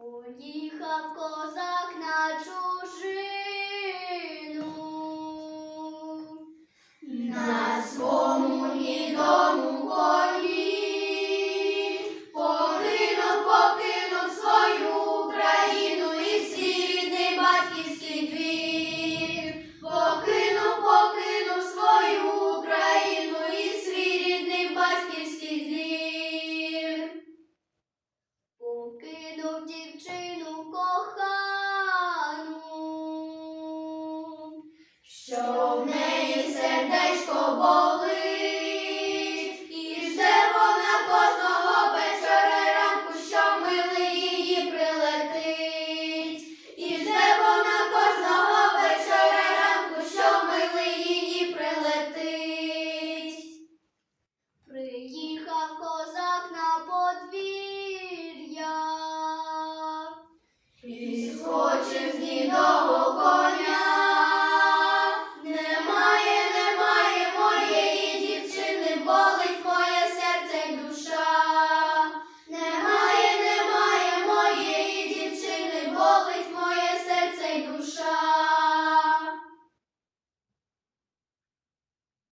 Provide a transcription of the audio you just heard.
Поїхав козак на чужину. Що в неї сердечко болить, і жде вона кожного вечора й ранку, що милий її прилетить, і жде вона кожного вечора й ранку, що милий її прилетить. Приїхав козак на подвір'я, і скочив з гнідого коня.